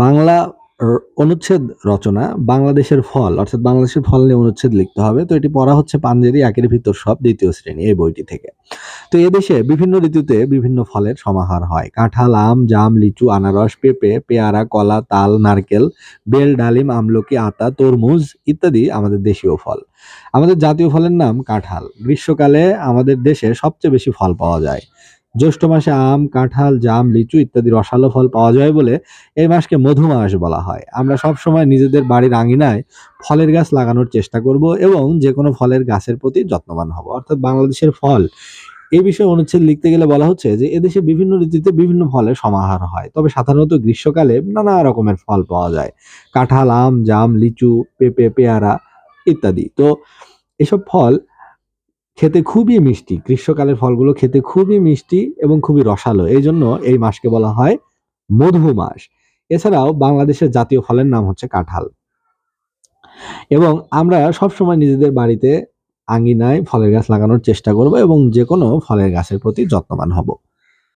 বাংলা অনুচ্ছেদ রচনা, বাংলাদেশের ফল, অর্থাৎ বাংলাদেশের ফল নিয়ে অনুচ্ছেদ লিখতে হবে। তো এটি পড়া হচ্ছে পাঞ্জেরি একের ভিতর সব দ্বিতীয় শ্রেণি এই বইটি থেকে। তো এদেশে বিভিন্ন ঋতুতে বিভিন্ন ফলের সমাহার হয়। কাঁঠাল, আম, জাম, লিচু, আনারস, পেঁপে, পেয়ারা, কলা, তাল, নারকেল, বেল, ডালিম, আমলকি, আতা, তরমুজ ইত্যাদি আমাদের দেশীয় ফল। আমাদের জাতীয় ফলের নাম কাঁঠাল। গ্রীষ্মকালে আমাদের দেশে সবচেয়ে বেশি ফল পাওয়া যায়। জ্যৈষ্ঠ মাসে আম, কাঁঠাল, জাম, লিচু ইত্যাদি রসালো ফল পাওয়া যায় বলে এই মাসকে মধু মাস বলা হয়। আমরা সব সময় নিজেদের বাড়ির আঙিনায় ফলের গাছ লাগানোর চেষ্টা করব এবং যে কোনো ফলের গাছের প্রতি যত্নবান হব। অর্থাৎ বাংলাদেশের ফল এই বিষয়ে অনুচ্ছেদ লিখতে গেলে বলা হচ্ছে যে, এদেশে বিভিন্ন ঋতুতে বিভিন্ন ফলের সমাহার হয়। তবে সাধারণত গ্রীষ্মকালে নানা রকমের ফল পাওয়া যায়। কাঁঠাল, আম, জাম, লিচু, পেঁপে, পেয়ারা ইত্যাদি। তো এসব ফল খেতে খুবই মিষ্টি। গ্রীষ্মকালের ফলগুলো খেতে খুবই মিষ্টি এবং খুবই রসালো। এই জন্য এই মাসকে বলা হয় মধু মাস। এছাড়াও বাংলাদেশের জাতীয় ফলের নাম হচ্ছে কাঁঠাল। এবং আমরা সবসময় নিজেদের বাড়িতে আঙ্গিনায় ফলের গাছ লাগানোর চেষ্টা করব এবং যে কোনো ফলের গাছের প্রতি যত্নবান হব।